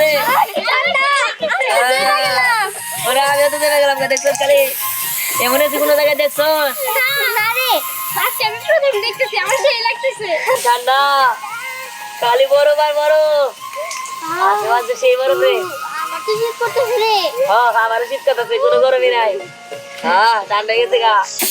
রে। ওরা আমি তো দেবে গেলাম দেখছ খালি। এমন আছে কোনো জায়গায় দেখছ? খালি বড় বার বড়। সেই বড় রে। হ্যাঁ শীত কথা কোনো গরমই নাই। হ্যাঁ ঠান্ডা গেছে গা।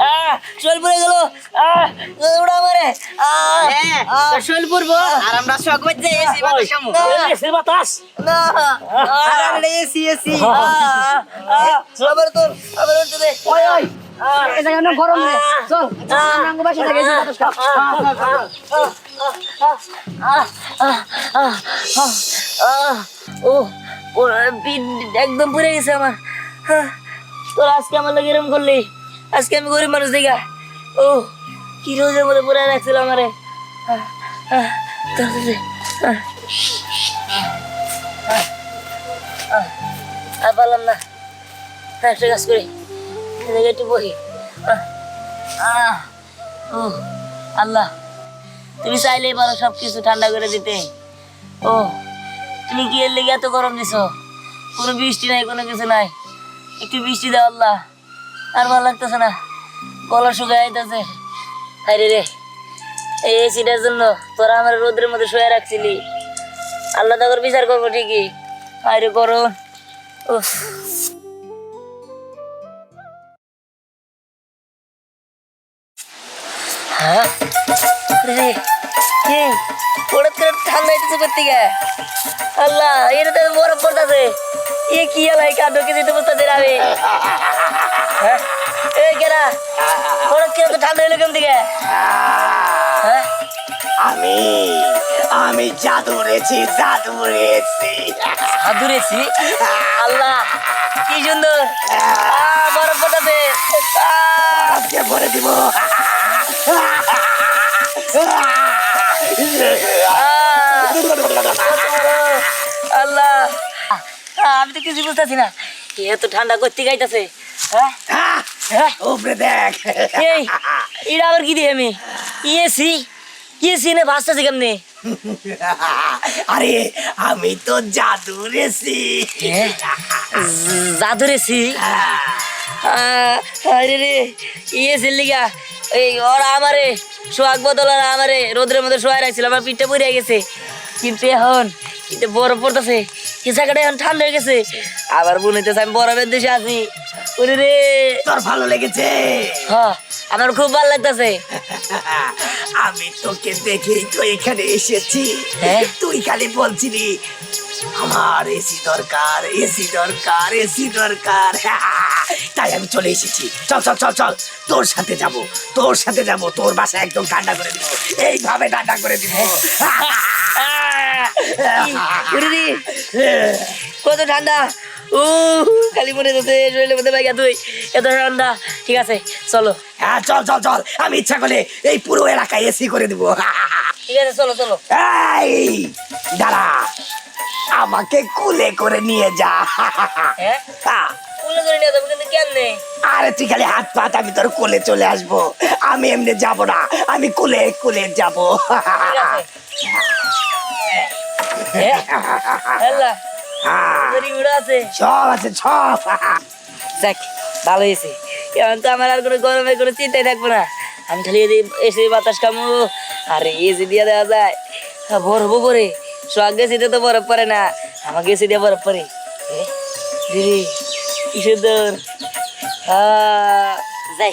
হ্যাঁ গরম রে চল বাসা থেকে বাতাস ও পিঠ একদম পুড়ে গেছে আমার। আহ, তোর আজকে আমার লাগে এরকম করলি? আজকে আমি গরিব মানুষ দেখা ও কি রোজের মধ্যে পুরে রাখছিল আমারে? আহ, আহ, আর পারলাম না। হ্যাঁ, একটা কাজ করি। একটু বহি। ও আল্লাহ তুমি চাইলেই পারো সব কিছু ঠান্ডা করে দিতে। ও তুমি কি এর লেগে এত গরম দিছো? কোনো বৃষ্টি নাই, কোনো কিছু নাই। একটু বৃষ্টি দাও আল্লাহ। আর ভালো লাগতেছে না। গলা শুকায় যাইতেছে হাইরে রে এই এসিটার জন্য তোরা আমার রোদের মধ্যে শুয়ে রাখছিলি। আল্লাহ তাকর বিচার করব ঠিকই। হাইরে গরম উফ। হ্যাঁ? কি হঠাৎ করে ঠান্ডা করতে গে আল্লাহ এটা তো বরফ পড়তেছে। এ কি আলাই কাঁদো কিছু তো বুঝতে দেবে হ্যাঁ। এই কেনা হঠাৎ করে তো ঠান্ডা কেমন দিকে হ্যাঁ? আমি আমি জাদু রেছি জাদু রেছি। হাতুরেছি আল্লাহ কি সুন্দর। বরফ পড়তেছে। আজকে ভরে দিব। আল্লাহ। আমি তো কিছু বুঝতেছি না। এত ঠান্ডা করতে গাইতেছে। হ্যাঁ? হ্যাঁ? দেখ। এই এটা আবার কি দিই আমি? ইয়েছি ইয়েছি না ভাসতেছি কেমনে? আরে আমি তো জাদু রেছি জাদুরেছি আরে রে লিগা এই ওরা আমারে সোহাগ বদল আর আমারে রোদ্রের মধ্যে শোয়া রাখছিল আমার পিঠটা পড়ে গেছে। কিন্তু এখন কিন্তু বরফ পড়তেছে এই জায়গাটা এখন ঠান্ডা হয়ে গেছে। আবার বলিতেছে আমি বরফের দেশে আছি। ওরে রে। তোর ভালো লেগেছে। হ্যাঁ আমার খুব ভালো লাগতেছে। আমি তোকে দেখেই তো এখানে এসেছি। হ্যাঁ? তুই খালি বলছিলি আমার এসি দরকার এসি দরকার এসি দরকার। তাই আমি চলে এসেছি। চল চল চল চল। তোর সাথে যাব তোর সাথে যাব তোর বাসা একদম ঠান্ডা করে দিব। এইভাবে ঠান্ডা করে দিব। কত ঠান্ডা ও খালি মনে শরীরের মধ্যে বাইকা তুই। এত ঠান্ডা ঠিক আছে চলো। হ্যাঁ চল চল চল। আমি ইচ্ছা করলে এই পুরো এলাকায় এসি করে দিব। ঠিক আছে চলো চলো। এই দাঁড়া। আমাকে কুলে করে নিয়ে যা। হ্যাঁ। করে নিয়ে যাব কিন্তু কেমনে? আরে তুই খালি হাত পাত আমি তোর কোলে চলে আসব। আমি এমনি যাব না আমি কুলে কুলে যাব। হ্যাঁ। সব আছে সব। যাক ভালো হয়েছে। এখন তো আমার আর কোনো গরমের কোনো চিন্তাই থাকব না। আমি খালি এসে বাতাস কামু আর এসি দিয়ে দেওয়া যায় হ্যাঁ, বরফ করে সব গেছিতে তো বরফ পরে না আমার গেছি দিয়ে বরফ পড়ে এ, দিদি কি সুন্দর আহ, যাই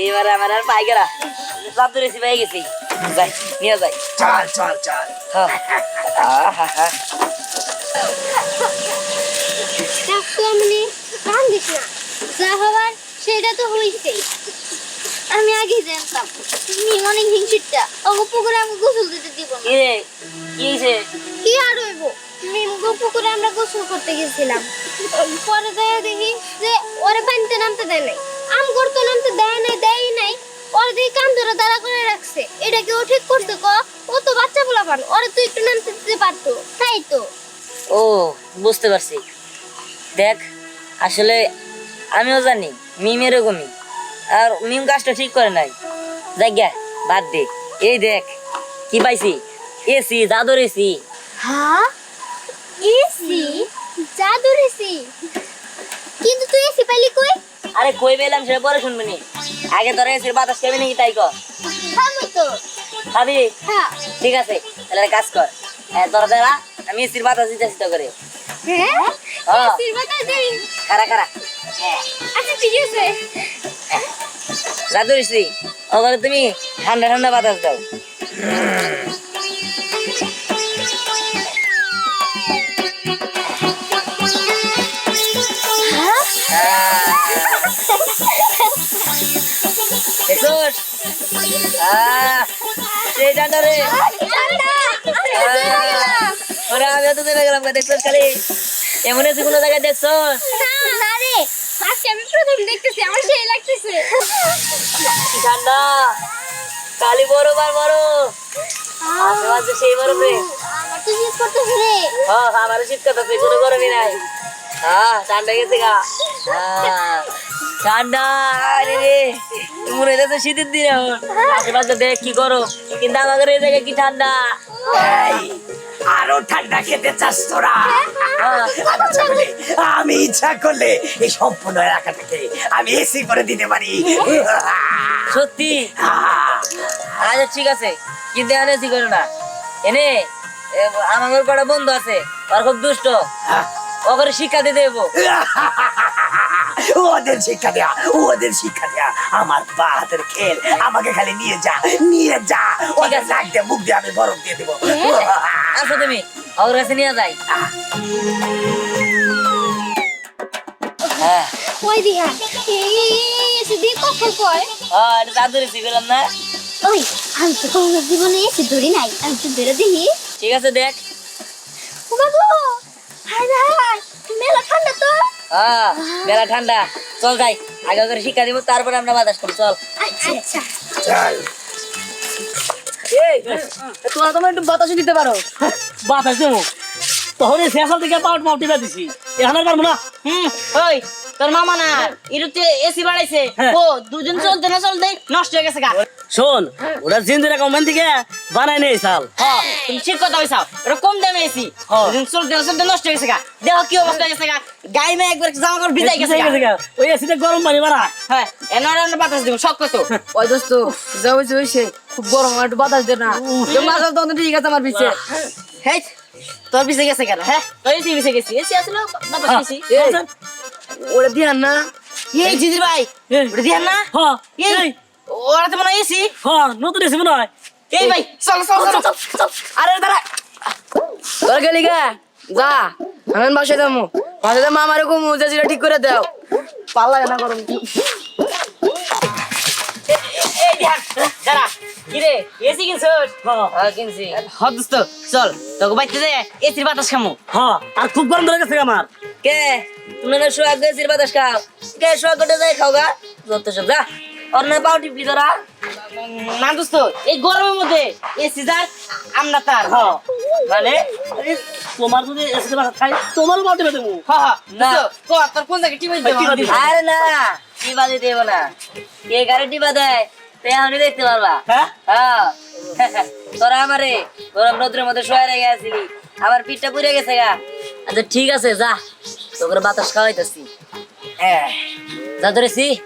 এবারে আমার আর পাইকারা লাভ ধরেছি পেয়ে গেছি। যাই নিয়ে যাই। চল চল চল। হ্যাঁ। মানে যা হবার সেটা তো হইছেই। আমি আগে জানতাম তুমি অনেক হিংসিটটা। ওগো পুকুরে আমাকে গোসল দিতে দিব না। হয়েছে কি আর হইব? মিমগো পুকুরে আমরা গোসল করতে গেছিলাম। পরে যায় দেখি যে ওরে পানিতে নামতে দেয় নাই আম করতে নামতে দেয় নাই দেয় নাই। ওরে দেখি কান ধরে দাঁড়া করে রাখছে এটা কি ও ঠিক করছে ক? ও তো বাচ্চা বলা পান ওরে তুই একটু নামতে দিতে পারতো তাই তো। ও বুঝতে পারছি। দেখ আসলে আমিও জানি মিম এরকমই। আর মিম কাজটা ঠিক করে নাই। জায়গা বাদ দে। এই দেখ কি পাইছি? এসি জাদর এসি। হ্যাঁ? এসি? জাদুর এসি। কিন্তু তুই এসি পাইলি কই? আরে কই পেলাম সেটা পরে শুনবি নি। আগে তোরা এসির বাতাস খাবি নাকি তাই কর? তো। খাবি? হ্যাঁ। ঠিক আছে তাহলে কাজ কর। হ্যাঁ, তোরা যারা আমি এসির বাতাস দিতে চিন্তা করে হ্যাঁ। এসির বাতাস দেই। খারা খারা হ্যাঁ। আচ্ছা ঠিক আছে। জাদুর এসি। তুমি ঠান্ডা ঠান্ডা বাতাস দাও। ওরে আমি তো গেলাম দেখছোস খালি? এমন এসে কোনো জায়গায় দেখছোস না রে আজকে আমি প্রথম দেখতেছি আমার সেই লাগতেছে। ঠান্ডা কালি বড় বার বড় আশেপাশে সেই বরফ রে আমার তো শীত করতেছে রে। হ্যাঁ আমারও শীত করতেছে কোনো গরমই নাই। হ্যাঁ ঠান্ডা গেছে গা। হ্যাঁ, ঠান্ডা রে মনে হইতেছে শীতের দিন এখন। আশেপাশে দেখ কি গরম কিন্তু আমাদের এই জায়গায় কি ঠান্ডা? আরও ঠান্ডা খেতে চাস তোরা? হ্যাঁ, আমি ইচ্ছা করলে আমি ইচ্ছা করলে এই সম্পূর্ণ এলাকাটাকে আমি এসি করে দিতে পারি। সত্যি? আচ্ছা ঠিক আছে। কিন্তু এনে কি করো না। এনে আমার কটা বন্ধু আছে আর খুব দুষ্ট। ওকে শিক্ষা দিতে দেবো। ওদের শিক্ষা দেয়া ওদের শিক্ষা দেয়া। আমার বা হাতের খেল আমাকে খালি নিয়ে যা নিয়ে যা। ওদের নাক দিয়ে মুখ দিয়ে আমি বরফ দিয়ে দেবো। আচ্ছা তুমি ওর কাছে নিয়ে যাই। হ্যাঁ। ওই দিহা এসে দিয়ে কখন কয়? হ্যাঁ এটা দাদু না ওই আমি তো কোনো জীবনে এসে ধরি নাই আমি তো ধরে দেখি ঠিক আছে দেখ। ও বাবু হাই হাই মেলা ঠান্ডা তো। হ্যাঁ বেলা ঠান্ডা। চল যাই আগে ওদের শিক্ষা দিব তারপরে আমরা বাতাস করি চল। আচ্ছা। চল তোরা তোমার একটু বাতাস দিতে পারো। বাতাস দেবো। তখন এই শেষাল থেকে পাউট মাউটি বা দিছি। এখন আর পারব না। হুম ওই। তোর মামা না ইরুতে এসি বাড়াইছে। হ্যাঁ। ও দুদিন চলতে না চলতে নষ্ট হয়ে গেছে গা। শোন ওরা জিন্দুরা কোম্পানি থেকে বানাই নেই হ্যাঁ, তুমি ঠিক কথা কইছাও। এটা কম দামে এসি হ্যাঁ। দুদিন চলতে না চলতে নষ্ট হয়ে গেছে গা। দেখো কি অবস্থা হয়ে গেছে গা? গায়ে মেয়ে একবার জামা কাপড় ভিজাই গেছে গা। ওই এসিতে গরম পানি মারা হ্যাঁ এনার এনার বাতাস দিব শখ কত? ওই দোস্ত যা হয়েছে হয়েছে খুব গরম একটু বাতাস দে না। তুমি আসল তো ঠিক আছে আমার পিছিয়ে হেই তোর পিছে গেছে কেন? হ্যাঁ তোর পিছে গেছি। এসি আসলে বাতাস বেশি ওটা দিয়ান না। এই জিজির ভাই ওরে দিয়ান না। হ এই এই। ওরা তো মনে হয় এসি। হ নতুন এসি মনে হয়। এই ভাই চল চল চল। আরে দাঁড়া। তোর গেলি গা। যা আমি বাসায় যাব। বাসায় যাব আমার কমু যে ঠিক করে দাও। পাল্লা না গরম এসির বাতাস খামু হ্যাঁ আর খুব গরম ধরে গেছে আমার কে তুমি না সোয়াগ গেছির বাতাস খাও কে সোয়াগ গোটে যাই খাও গা যত সব যা অন্য পাও টিপলি তোরা না দোস্ত এই গরমের মধ্যে এসি যার কোন জায়গায় টিপে টিপে দিবো। আরে না টিপা কে গাড়ি টিপা তে দেখতে পারবা। হ্যাঁ? হ্যাঁ। তোরা আমারে গরম রোদ্রের মধ্যে শোয়া রেখে আসিলি আমার পিঠটা পুড়ে গেছে গা। আচ্ছা ঠিক আছে যা। তোকে বাতাস খাওয়াইতেছি। হ্যাঁ। যা ধরেছি।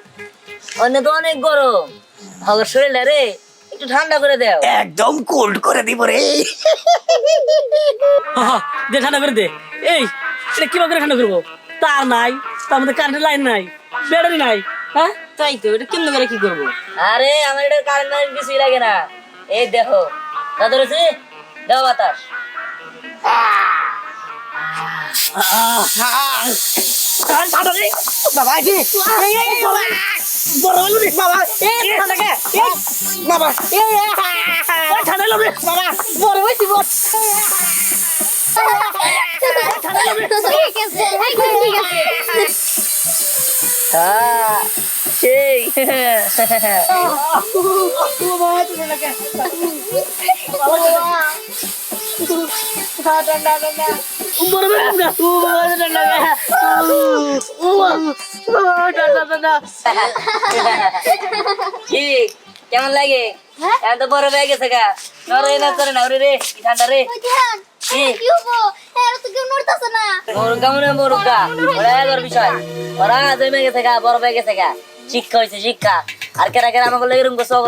অন্য তো অনেক গরম। আমার শরীরটা রে একটু ঠান্ডা করে দেও। একদম কোল্ড করে দিব রে। দে ঠান্ডা করে দে। এই এটা কীভাবে করে ঠান্ডা করব? তার নাই তার মধ্যে কারেন্টের লাইন নাই ব্যাটারি নাই। হ্যাঁ তাই তো এটা কেমন করে কি করব আরে আমার এটা কারেন্ট মারেন্ট কিছুই লাগে না এই দেখো না ধরেছি দেও বাতাস বাবা বড় হলো রে বাবা। এ ঠান্ডা এ। বাবা। এ ওই ঠান্ডা হলো রে বাবা। বড় হইছি বড়। হ্যাঁ সেই। ঠান্ডা ঠান্ডা ঠান্ডা কি কেমন লাগে তো বড় হয়ে গেছে গা নরে না তোরে না রে ঠান্ডা রে মনে হয়ে শিক্ষা আর কেরা কেরা আমাকে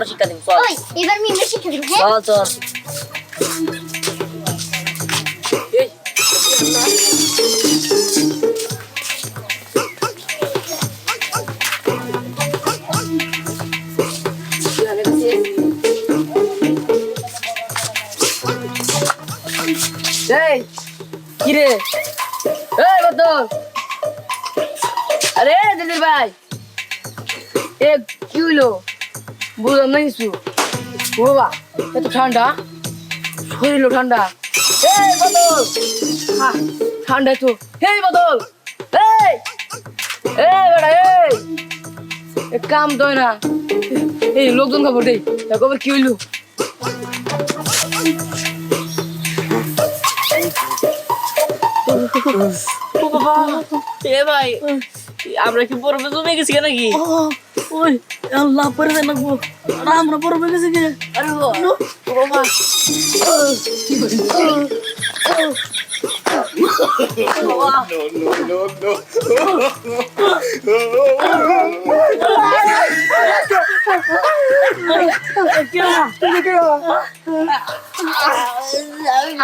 শিক্ষা হ্যাঁ চল চল এই কি রে এই বদল আরে, দিদির ভাই। এ, কি হইল? বুঝলাম না কিছু বাবা, এত ঠান্ডা। শরীর ঠান্ডা। এই বদল ঠান্ডা তো। এই বদল এই এই, বেটা, এই। কাম হয় না। এই, লোকজন খবর দেই খবর কি হইল। ও বাবা এ ভাই আমরা কি বরফে জমে গেছি নাকি ওই আল্লাহ পরে দেন লাগবো আর আমরা বরফে গেছি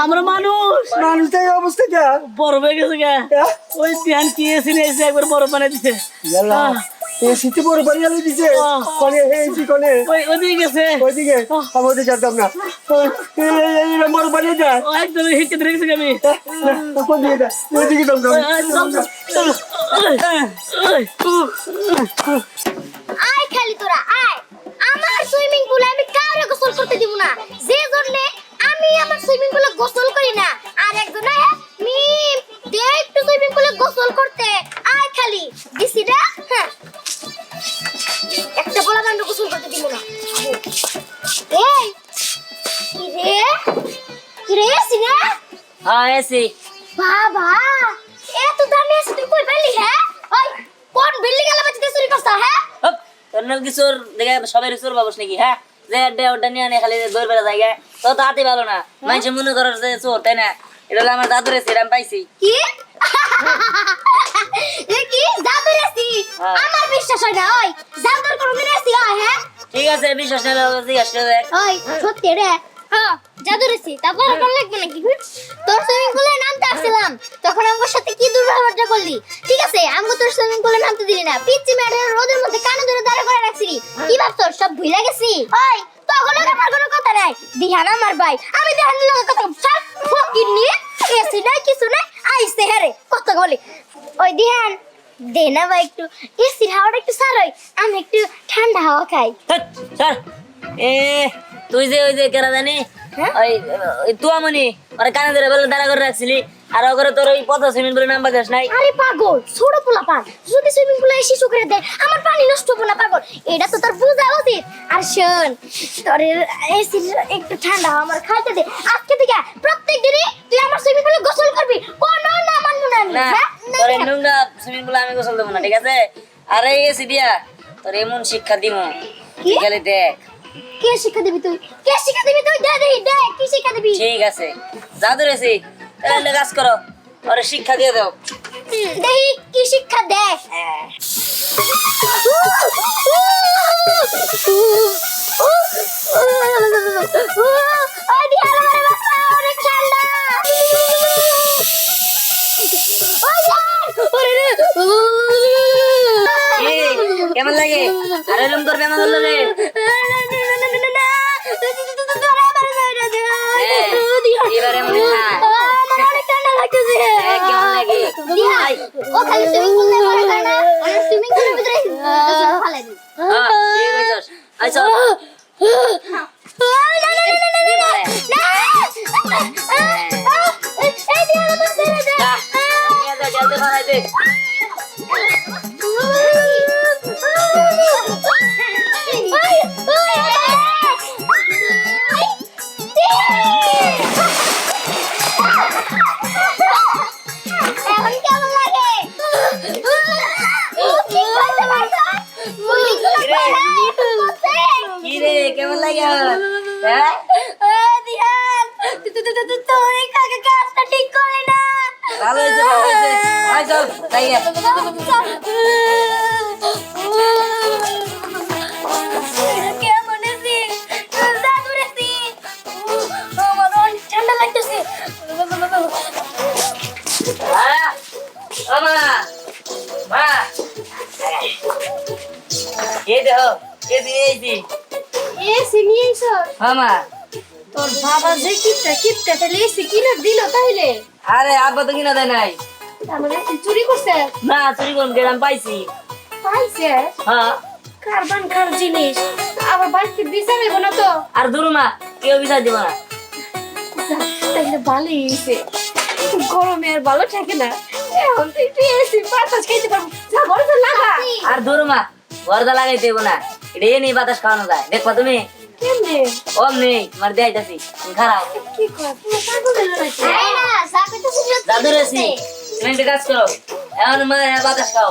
আমরা মানুষ। মানুষ এই অবস্থা বড় বরফ হয়ে গেছে কে ওই ধ্যান কি এসে একবার বরফ বানিয়ে দিছে। এই শীতে বড় বাড়ি দিছে। ওই ওদিকে গেছে। ওইদিকে আমাদের জানতাম না। এই এই বড় একদম হিটকে ধরে গেছে আমি। কোন দিকে আয় খালি তোরা আয়। আমার সুইমিং পুলে আমি কাউরে গোসল করতে দিব না। যে জন্য আমি আমার সুইমিং পুলে গোসল করি না আর একজন হ্যাঁ এসি বাবা এত দামি আছে তুই কই পেলি হ্যাঁ? ওই কোন বিল্ডিং এলা বাচ্চা চুরি করছ হ্যাঁ? তোর নাম কি চোর? দেখে সবাই চোর বাবুস নাকি হ্যাঁ? যে আড্ডা ওটা নিয়ে আনে খালি দৌড় বেড়া জায়গায়। তো তো হাতে ভালো না। মানুষ মনে করো যে চোর তাই না? এটা হলো আমার দাদুর এসে আমি পাইছি। কি? এ কি? জাদু রেসি হ্যাঁ। আমার বিশ্বাস হয় না ওই জাদুর কোনো দিন রেসি হয় হ্যাঁ? ঠিক আছে বিশ্বাস নেই জিজ্ঞাসা করে ওই সত্যি রে। হ্যাঁ জাদু রেসি তারপর লাগবে নাকি? তোর সুইমিং পুলে নামতে আসছিলাম। তখন আমার সাথে কি দুর্ব্যবহারটা করলি? ঠিক আছে আমাকে তোর সুইমিং পুলে নামতে দিলি না। পিচ্চি ম্যাডাম রোদের মধ্যে কানে ধরে দাঁড়া করে রাখছিলি। কি ভাবছস সব ভুলে গেছি? ওই তখন আমার কোনো কথা নাই। দিহান আমার ভাই আমি দিহান লোক কথা সব ফকির নিয়ে এসি নাই কিছু নাই আইসে হেরে কত বলি ওই দিহান দে না ভাই একটু এসির হাওয়াটা একটু সারই আমি একটু ঠান্ডা হাওয়া খাই। ছাড়। এ তুই যে ওই যে কেরা জানি হ্যাঁ? ওই ওই তুয়ামনি ওরা কানে ধরে বেলা দাঁড়া করে রাখছিলি। আর ওখানে তোর ওই পথ সুইমিং পুলের নাম বাজাস নাই। আরে পাগল ছোট পোলা পান। যদি সুইমিং পুলে এসে শুকরে দেয় আমার পানি নষ্ট হবে না পাগল। এটা তো তোর বোঝা উচিত। আর শোন তোর এসি একটু ঠান্ডা আমার খাইতে দে। আজকে থেকে প্রত্যেক দিনই তুই আমার সুইমিং পুলে গোসল করবি। কোনো না মানবো না আমি হ্যাঁ? তোর নোংরা সুইমিং পুলে আমি গোসল দেবো না ঠিক আছে? আর এসি দিয়া তোর এমন শিক্ষা দিব কি? গেলে দেখ। কে শিক্ষা দিবি তুই? কে শিক্ষা দিবি তুই? দে দে দে কি শিক্ষা দিবি? ঠিক আছে জাদু রেসি তাহলে কাজ করো ওরে শিক্ষা দিয়ে দাও। দেহি কি শিক্ষা দে? কেমন লাগে? আর এরকম করবে আমার রে? ও খালি সুইমিং পুলে মরে করে না? সুইমিং পুলের ভিতরে ফালাই দিই হ্যাঁ হ্যাঁ মা তোর মানে হ্যাঁ কার জিনিস আবার বাড়িতে বিচারিব না তো আর দূর মা কেউ বিচার দিব না ভালোই গরমে আর ভালো থাকে না এখন তো একটু বাতাস খাইতে পারব। যা ঘরে লাগা। আর দূর মা বরদা লাগাই দেবো না। এটা এ নেই বাতাস খাওয়ানো যায়। দেখবা তুমি? কেমনে? ওম নেই তোমার দেখাইতেছি খারাপ। কি কর তুমি পাগল হলো নাকি আয় না সাথে তো সুযোগ জাদু রেছি তুমি একটা কাজ করো। এখন মা বাতাস খাও।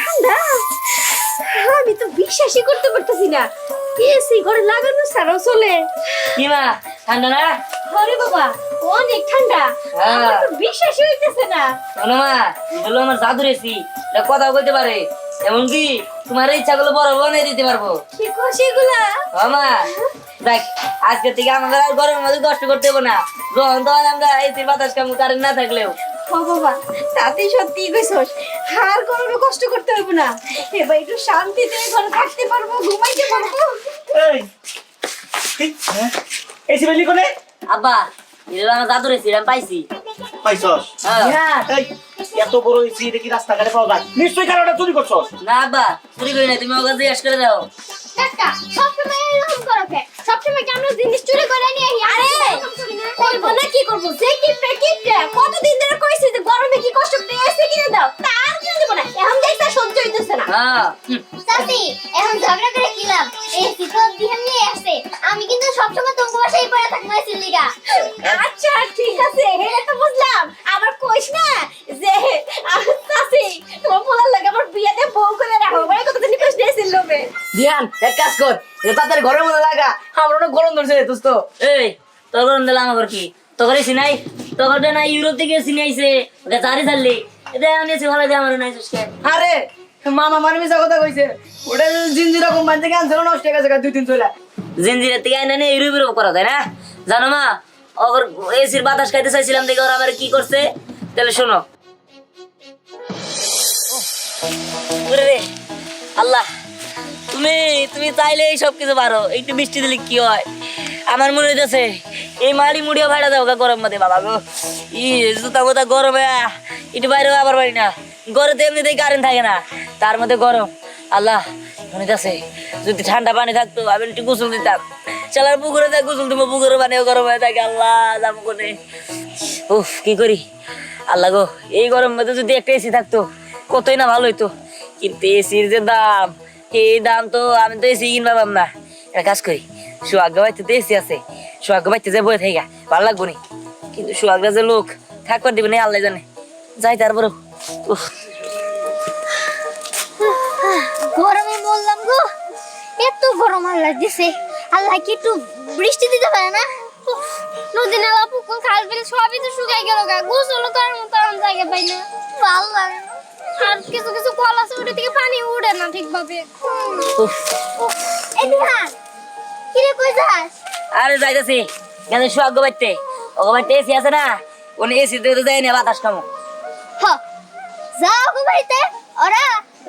ঠান্ডা। আমি তো বিশ্বাসই করতে পারতেছি না। এসি ঘরে লাগানো ছাড়াও চলে। কি মা ঠান্ডা না? বাবা অনেক ঠান্ডা। হ্যাঁ। আমার তো বিশ্বাসই হইতেছে না। শোনো মা এগুলো আমার জাদু রেছি এটা কথা বলতে পারে। এমনকি তোমার ইচ্ছা বড় বানিয়ে দিতে পারব। কি খুশি গুলা মা দেখ আজকে থেকে আমাদের আর গরমের মধ্যে কষ্ট করতে হবে না। যখন তখন আমরা এসির বাতাস কামু কারেন্ট না থাকলেও। ও বাবা তাতে সত্যি কইছস আর গরমে কষ্ট করতে হবে না। এবার একটু শান্তিতে ঘরে থাকতে পারব ঘুমাইতে পারব। এই এসি বেলি কোনে? আব্বা জাদু রেছি পাইছি। পাইছস? হ্যাঁ। এই এত বড় এসি দেখি রাস্তাঘাটে পাওয়া যায়। নিশ্চয়ই কারোটা চুরি করছস না আব্বা চুরি করি না তুমি ওকে জিজ্ঞেস করে দাও। কাকা সবসময় এরকম করো কে? সবসময় কি আমরা জিনিস চুরি করে নিয়ে আসি? আরে করব। না কি করব? যে কি প্যাকেটটা কতদিন ধরে কইছি যে গরমে কি কষ্ট এসে কিনে দাও। তার কিনে দেবো না। এখন দেখতে সহ্য হইতেছে না। হ্যাঁ। চাচি এখন ঝগড়া করে কি লাভ? এই শীতল দিহান নিয়ে আসছে। আমি কিন্তু সবসময় তোমার বাসায় পড়ে থাকব সিলিগা আচ্ছা ঠিক আছে এটা তো বুঝলাম। আবার কইস না যে চাচি তোমার পোলার লাগে আমার বিয়েতে বউ করে রাখো। মানে কত দিন কইস নিয়েছিল লোভে ধ্যান এক কাজ কর। এটা তাড়াতাড়ি ঘরের মধ্যে লাগা আমার অনেক গরম ধরছে রে দোস্ত। এই তোর গরম দিলাম আমার কি? তোর এসি তোর না ইউরোপ থেকে এসি ওটা চারি চাললি এটা আমি ভালো দিয়ে আমার নাই সুস্কে। আরে মামা মানে মিশা কথা কইছে। ওটা জিনজিরা কোম্পানি থেকে আনছিল নষ্ট হয়ে গেছে দুই দিন চলে জিনজিরের থেকে আইনা নিয়ে ইউরোপ ইউরোপ করা তাই না? জানো মা ওর এসির বাতাস খাইতে চাইছিলাম দেখে ওরা আমার কি করছে? তাহলে শোনো রে, আল্লাহ তুমি তুমি চাইলে এই সব কিছু পারো। একটু বৃষ্টি দিলে কি হয়? আমার মনে হইতেছে এই মাড়ি মুড়িও ভাড়া দাও গরম মধ্যে বাবা গো। ই জুতা মোতা গরমে একটু বাইরেও আবার পারি না। ঘরে তো এমনিতেই কারেন্ট থাকে না তার মধ্যে গরম। আল্লাহ মনে হইতেছে যদি ঠান্ডা পানি থাকতো আমি একটু গোসল দিতাম। চালার পুকুরে দেখ গোসল দিব পুকুরে পানিও গরম হয়ে থাকে আল্লাহ যাব কোনে। উফ কি করি? আল্লাহ গো এই গরম মধ্যে যদি একটা এসি থাকতো কতই না ভালো হইতো। কিন্তু এসির যে দাম এই দাম তো আমি তো এসি কিনবা পারলাম না। একটা কাজ করি সোহাগ বাড়িতে তো এসি আছে সোহাগ বাড়িতে যে বয়ে থাকা ভালো লাগবো নি। কিন্তু সোহাগরা যে লোক থাকবার দিবে না আল্লাহ জানে। যাই তারপরে উফ। গরমে বললাম গো এত গরম আর লাগতেছে আল্লাহ কি একটু বৃষ্টি দিতে পারে না? নদী নালা পুকুর খাল বিল সবই তো শুকাই গেল গা। গোসল করার মতো আর জায়গা পাই না। ভালো লাগে না। আর কিছু কিছু কল আছে ওটা থেকে পানি উড়ে না ঠিকভাবে। কই যাস আরে যাইতেছি কেন সোহাগ বাড়িতে। ও বাড়িতে এসি আছে না? উনি এসি দিয়ে তো দেয় না বাতাস কামো। যাও গো বাড়িতে ওরা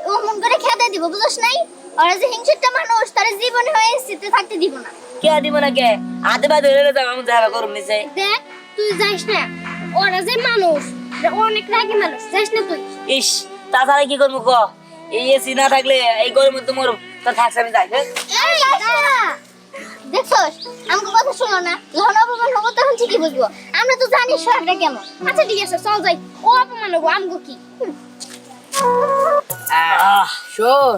ও মন করে খেতে দিব বুঝছ নাই? ওরা যে হিংসুটটা মানুষ তারা জীবনে হয়ে শীতে থাকতে দিব না। কে দিব না কে? হাতে পা ধরে যাব আমি যাবে করুন নিচে। দেখ তুই যাইস না। ওরা যে মানুষ অনেক রাগী মানুষ যাইস না তুই। ইস তাছাড়া কি করব ক? এই এসি না থাকলে এই গরমের তো মরম তা থাকছে আমি যাই হ্যাঁ? দেখছস? আমাকে কথা শোনো না। যখন অপমান হব তখন ঠিকই বুঝব। আমরা তো জানি শহরটা কেমন। আচ্ছা ঠিক আছে চল যাই। ও অপমান হব আমগো কি? শোন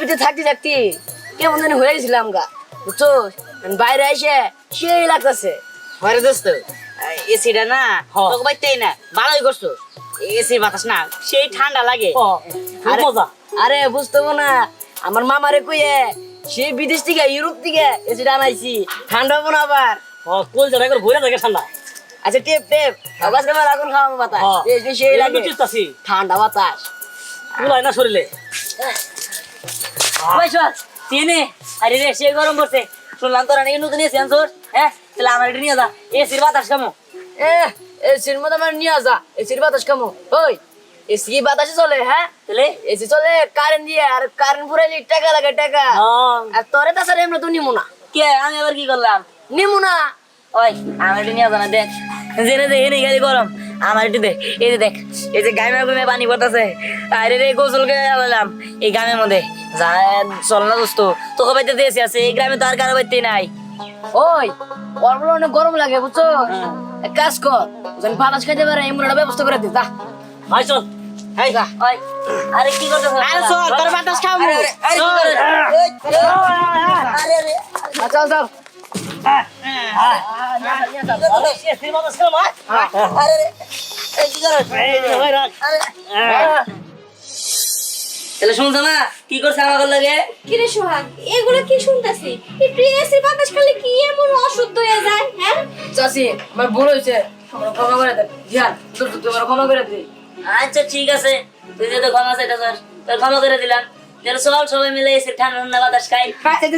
ভিতরে থাকতে থাকতে কেমন জানি হয়ে গেছিলাম গা বুঝছ বাইরে এসে সেই লাগতেছে। ঘরে দোস্ত এসিটা না। তোকে বাইতেই না। ভালোই করছ এসির বাতাস না সেই ঠান্ডা লাগে। মজা। আরে বুঝতে না আমার মামারে কইয়ে সে বিদেশ থেকে ইউরোপ থেকে এসিটা আনাইছি ঠান্ডা হব না আবার। ও কুল জড়াই করে ঘুরে থাকে ঠান্ডা। আচ্ছা টেপ টেপ আবার কেমন আগুন খাওয়াবো বাতাস। হ্যাঁ। এই যে সেই লাগে ঠান্ডা বাতাস। কুলাই না শরীরে। ওই শোন তিনে আরে রে সে গরম পড়ছে শুনলাম তোরা নাকি নতুন এসি আনছোস হ্যাঁ? তাহলে আমার এটা নিয়ে যা। এসির বাতাস কেমন এ এসির মধ্যে আমার নিয়ে আসা এসির বাতাস কেমন ওই এসি কি বাতাসে চলে হ্যাঁ? তাহলে? এসি চলে কারেন্ট দিয়ে আর কারেন্ট ফুরাইলে টাকা লাগে টাকা। আর তোরে তাছাড়া এমনি তো নিমু না। কে? আমি আবার কি করলাম? নিমু না। ওই আমার এটা নিয়ে জানা দেখ। জেনে দে এনে গেলি গরম। আমার একটু দেখ এই যে দেখ এই যে গাইমে গুমে পানি পড়তেছে। আরে রে গোসল করে আলাম এই গ্রামের মধ্যে। যা চল না দোস্ত। তোকে বাইতে দিয়েছি আছে এই গ্রামে তো আর কারও বাইতে নাই। ওই ওর বলে অনেক গরম লাগে বুঝছ? এক কাজ কর যেন বাতাস খাইতে পারে এমন একটা ব্যবস্থা করে ভাই চল। এই। যা। ওই। আরে কি করতেছ? আরে চল তোর বাতাস খাব চল। আরে আরে। চল চল। তাহলে শুনছো না? কি করছে আমার লাগে? কিরে সোহাগ এগুলো কি শুনতাছি? একটু এসি বাতাস খালি কি এমন অশুদ্ধ হয়ে যায় হ্যাঁ? চাষি আমার ভুল হয়েছে। আমার ক্ষমা করে দেন। জিয়ান তোর তুই আমার ক্ষমা করে দে আচ্ছা ঠিক আছে। তুই যেহেতু ক্ষমা চাইটা তোর তোর ক্ষমা করে দিলাম। তাহলে চল সবাই মিলে এসে ঠান্ডা ঠান্ডা বাতাস খাই।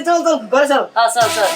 চল চল ঘরে চল। হ্যাঁ চল চল।